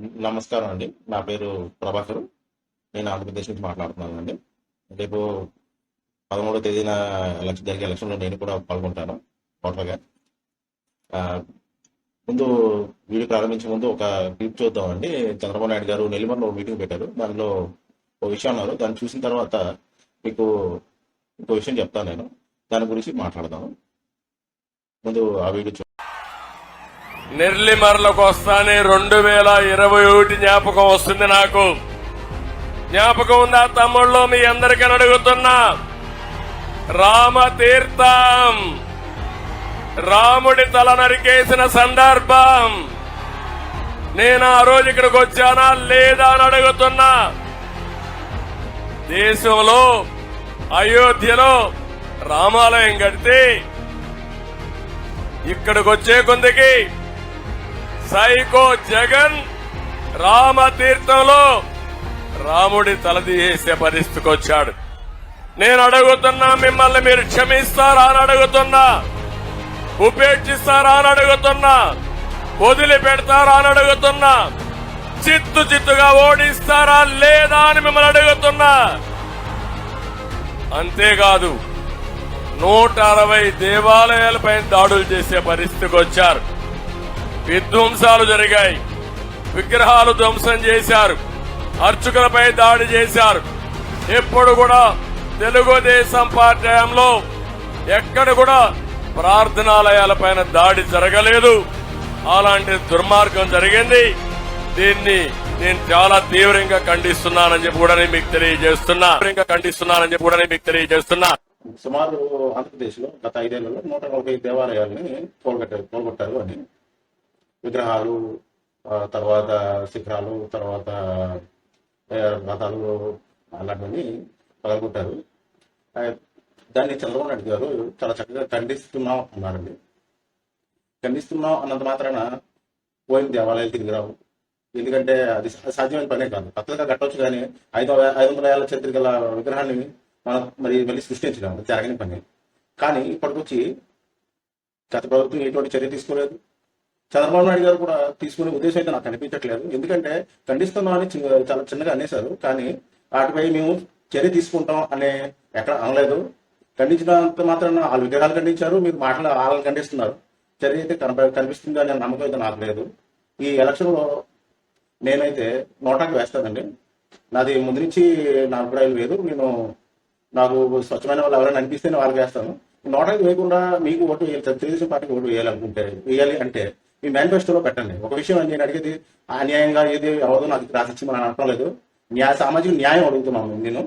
నమస్కారం అండి. నా పేరు ప్రభాకర్. నేను ఆంధ్రప్రదేశ్ నుంచి మాట్లాడుతున్నాను అండి రేపు పదమూడో తేదీన ఎలక్షన్ జరిగే ఎలక్షన్లో నేను కూడా పాల్గొంటాను టోటల్గా. ముందు వీడియో ప్రారంభించే ముందు ఒక క్లిప్ చూద్దామండి. చంద్రబాబు నాయుడు గారు నెల్లిమర్లో మీటింగ్ పెట్టారు. దానిలో ఒక విషయం అన్నారు. దాన్ని చూసిన తర్వాత మీకు ఇంకో విషయం చెప్తాను నేను. దాని గురించి మాట్లాడదాము. ముందు ఆ వీడియో చూ నిర్లిమర్లకు వస్తానే రెండు వేల ఇరవై ఒకటి జ్ఞాపకం వస్తుంది నాకు. జ్ఞాపకం ఉందా తమ్ముళ్ళు? మీ అందరికీ అడుగుతున్నా. రామతీర్థం. రాముడి తల నరికేసిన సందర్భం. నేను ఆ రోజు ఇక్కడికి వచ్చానా లేదా అని అడుగుతున్నా. దేశంలో అయోధ్యలో రామాలయం కడితే ఇక్కడికి వచ్చే కొందికి సైకో జగన్ రామతీర్థంలో రాముడి తలదీసే పరిస్థితికి వచ్చాడు. నేను అడుగుతున్నా మిమ్మల్ని మీరు క్షమిస్తారా అని అడుగుతున్నా ఉపేక్షిస్తారా అని అడుగుతున్నా వదిలిపెడతారా అని అడుగుతున్నా చిత్తు చిత్తుగా ఓడిస్తారా లేదా అని మిమ్మల్ని అడుగుతున్నా. అంతేకాదు నూట అరవై దేవాలయాలపై దాడులు చేసే పరిస్థితికి వచ్చారు. విధ్వంసాలు జరిగాయి. విగ్రహాలు ధ్వంసం చేశారు. అర్చకులపై దాడి చేశారు. ఎప్పుడు కూడా తెలుగుదేశం పార్టీలో ఎక్కడ కూడా ప్రార్థనాలయాలపైన దాడి జరగలేదు. అలాంటి దుర్మార్గం జరిగింది. దీన్ని నేను చాలా తీవ్రంగా ఖండిస్తున్నానని చెప్పి కూడా నేను మీకు తెలియజేస్తున్నా. తీవ్రంగా ఖండిస్తున్నానని చెప్పి కూడా నేను మీకు తెలియజేస్తున్నా. సుమారు ఆంధ్రప్రదేశ్లో గత ఐదేళ్ళలో నూట నలభై దేవాలయాలని కోల్గొట్టారు కోల్గొట్టారు అని విగ్రహాలు తర్వాత శిఖరాలు తర్వాత ఆ, రథాలు అలాంటివన్నీ పగలగొట్టారు. దాన్ని చంద్రబాబు నాయుడు గారు చాలా చక్కగా ఖండిస్తున్నాం అన్నారండి. ఖండిస్తున్నాం అన్నంత మాత్రాన పోయిన దేవాలయాలు తిరిగి రావు. ఎందుకంటే అది సాధ్యమైన పనే కాదు. కొత్తగా కట్టవచ్చు కానీ ఐదు ఐదు వందల ఏళ్ళ చరిత్ర గల విగ్రహాన్ని మనం మరి మళ్ళీ సృష్టించడం జరగని పని. కానీ ఇప్పటికొచ్చి గత ప్రభుత్వం ఎటువంటి చర్య తీసుకోలేదు. చంద్రబాబు నాయుడు గారు కూడా తీసుకునే ఉద్దేశం అయితే నాకు కనిపించట్లేదు ఎందుకంటే ఖండిస్తున్నా అని చాలా చిన్నగా అనేశారు. కానీ వాటిపై మేము చర్య తీసుకుంటాం అనే ఎక్కడ అనలేదు. ఖండించినంత మాత్రం వాళ్ళు విగ్రహాలు ఖండించారు. మీరు మాటలు వాళ్ళని ఖండిస్తున్నారు. చర్య అయితే కనప కనిపిస్తుంది అనే నమ్మకం అయితే నాకు లేదు. ఈ ఎలక్షన్లో నేనైతే నోటాకి వేస్తానండి. నాది ముందు నుంచి నా అభిప్రాయం లేదు. నేను నాకు స్వచ్ఛమైన వాళ్ళు ఎవరైనా అనిపిస్తే వాళ్ళకి వేస్తాను. నోటాకి వేయకుండా మీకు ఓటు వేయాలి. తెలుగుదేశం పార్టీకి ఓటు వేయాలనుకుంటే వేయాలి అంటే మీ మేనిఫెస్టోలో పెట్టండి. ఒక విషయం నేను అడిగేది అన్యాయంగా ఏది అవదో నాకు రాసిచ్చి మనం అనడం లేదు. న్యాయ సామాజిక న్యాయం అడుగుతున్నాను నేను.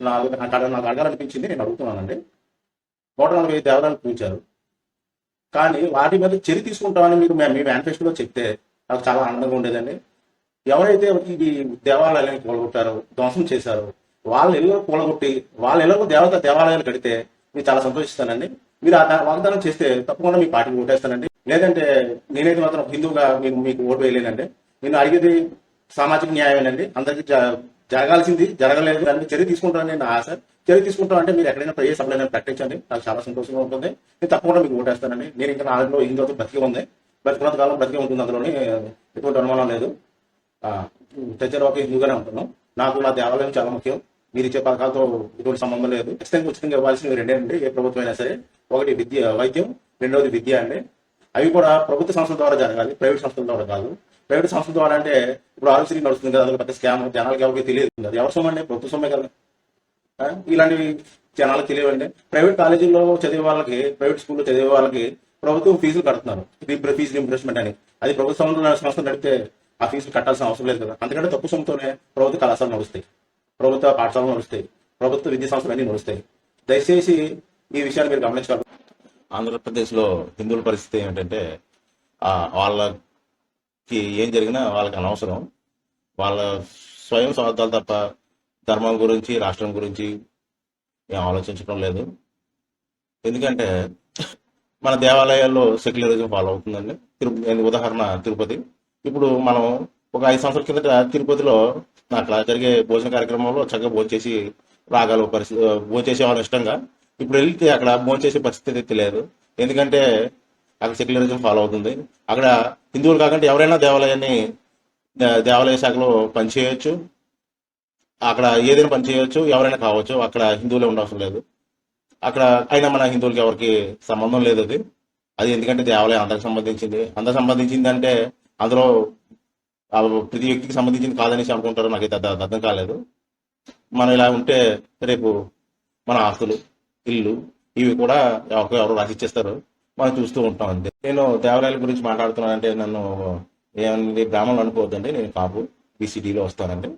నాకు నాకు నాకు అడగాలనిపించింది నేను అడుగుతున్నానండి. నూట నలభై దేవాలయాలు పూజారు కానీ వాటి మీద చర్య తీసుకుంటామని మీరు మీ మేనిఫెస్టోలో చెప్తే నాకు చాలా ఆనందంగా ఉండేదండి. ఎవరైతే ఇది దేవాలయాలను కూలగొట్టారో ధ్వంసం చేశారో వాళ్ళ ఇల్లు కూలగొట్టి వాళ్ళ ఇళ్ళకు దేవత దేవాలయాలు కడితే మీరు చాలా సంతోషిస్తానండి. మీరు ఆ వాగ్దానం చేస్తే తప్పకుండా మీ పార్టీ ఓటేస్తానండి. లేదంటే నేనైతే మాత్రం హిందువుగా మీకు మీకు ఓటు వేయలేనండి నేను అడిగేది సామాజిక న్యాయమేనండి. అందరికీ జ- జరగాల్సింది జరగలేదు దానికి చర్య తీసుకుంటానని నా ఆశ. చర్య తీసుకుంటాం అంటే మీరు ఎక్కడైనా ఏ సభలో ప్రకటించండి. నాకు చాలా సంతోషంగా ఉంటుంది. నేను తప్పకుండా మీకు ఓటేస్తానండి నేను ఇంకా నాలుగులో హిందువుతో బ్రతికి ఉంది. బ్రతికున్నంత కాలం బతికే ఉంటుంది అందులోని ఎటువంటి అనుమానం లేదు. తెచ్చర ఒక హిందూగానే ఉంటున్నాం. నాకు నా దేవాలయం చాలా ముఖ్యం. మీరు ఇచ్చే పథకాలతో ఎటువంటి సంబంధం లేదు. ఖచ్చితంగా ఉచితంగా ఇవ్వాల్సినవి రెండే అండి ఏ ప్రభుత్వం అయినా సరే. ఒకటి విద్య వైద్యం రెండవది విద్య అండి. అవి కూడా ప్రభుత్వ సంస్థల ద్వారా జరగాలి ప్రైవేట్ సంస్థల ద్వారా కాదు. ప్రైవేట్ సంస్థల ద్వారా అంటే ఇప్పుడు ఆరోగ్యశ్రీ నడుస్తుంది కదా అది పెద్ద స్కామ్ జనాలకి ఎవరికి తెలియదు. అది ఎవరి సొమ్ము అండి ప్రభుత్వ సొమ్మే కదా. ఇలాంటివి జనాలకు తెలియవండి. ప్రైవేట్ కాలేజీల్లో చదివే వాళ్ళకి ప్రైవేట్ స్కూల్లో చదివే వాళ్ళకి ప్రభుత్వం ఫీజులు కడుతున్నారు. ఫీజు రింబర్స్మెంట్ అని. అది ప్రభుత్వ సంస్థ నడిపితే ఆ ఫీజులు కట్టాల్సిన అవసరం లేదు కదా. అందుకంటే తప్పు సొమ్ముతోనే ప్రభుత్వ కళాశాలలు నడుస్తాయి. ప్రభుత్వ పాఠశాలలు నడుస్తాయి. ప్రభుత్వ విద్యా సంస్థలు అన్ని నడుస్తాయి. దయచేసి ఈ విషయాన్ని మీరు గమనించాలి ఆంధ్రప్రదేశ్లో హిందువుల పరిస్థితి ఏమిటంటే వాళ్ళకి ఏం జరిగినా వాళ్ళకి అనవసరం. వాళ్ళ స్వయం స్వార్థాలు తప్ప ధర్మం గురించి రాష్ట్రం గురించి ఏం ఆలోచించడం లేదు. ఎందుకంటే మన దేవాలయాల్లో సెక్యులరిజం ఫాలో అవుతుందండి. తిరుపతి ఉదాహరణ తిరుపతి. ఇప్పుడు మనం ఒక ఐదు సంవత్సరాల కిందట తిరుపతిలో అట్లా జరిగే భోజన కార్యక్రమంలో చక్కగా భోంచేసి రాగాలు పరిస్థితి భోజనం వాళ్ళ ఇష్టంగా. ఇప్పుడు వెళ్తే అక్కడ భోంచేసే పరిస్థితి అయితే లేదు ఎందుకంటే అక్కడ సెక్యులరిజం ఫాలో అవుతుంది. అక్కడ హిందువులు కాకుండా ఎవరైనా దేవాలయాన్ని దేవాలయ శాఖలో పనిచేయొచ్చు. అక్కడ ఏదైనా పని చేయొచ్చు ఎవరైనా కావచ్చు. అక్కడ హిందువులే ఉండవసరం లేదు. అక్కడ అయినా మన హిందువులకి ఎవరికి సంబంధం లేదు అది. అది ఎందుకంటే దేవాలయం అందరికి సంబంధించింది. అందరికి సంబంధించింది అంటే అందులో ప్రతి వ్యక్తికి సంబంధించింది కాదనేసి అనుకుంటారు నాకైతే అర్థం కాలేదు. మనం ఇలా ఉంటే రేపు మన ఆస్తులు ఇల్లు ఇవి కూడా ఎవరు రాసిచ్చేస్తారు మనం చూస్తూ ఉంటాం అంతే. నేను దేవాలయాల గురించి మాట్లాడుతున్నానంటే నన్ను ఏమంది బ్రాహ్మణులు అనుకోవద్దండి నేను కాపు బీసీడీలో వస్తానండి.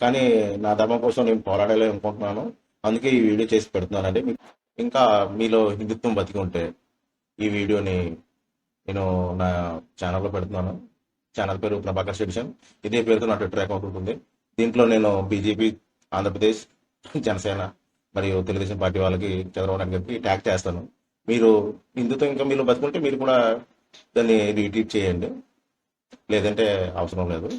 కానీ నా ధర్మం కోసం నేను పోరాడాలి అనుకుంటున్నాను. అందుకే ఈ వీడియో చేసి పెడుతున్నానండి. ఇంకా మీలో హిందుత్వం బతికి ఉంటే ఈ వీడియోని నేను నా ఛానల్లో పెడుతున్నాను. ఛానల్ పేరు ప్రభాకర్ సెడిషన్ ఇదే పేరుతో నా ట్విట్టర్ అకౌంట్ ఉంటుంది. దీంట్లో నేను బీజేపీ ఆంధ్రప్రదేశ్ జనసేన మరియు తెలుగుదేశం పార్టీ వాళ్ళకి చంద్రబాబు నాయుడు గారికి ట్యాగ్ చేస్తాను. మీరు హిందుత్వం ఇంకా మీరు బతుకుంటే మీరు కూడా దాన్ని రీట్వీట్ చేయండి. లేదంటే అవసరం లేదు.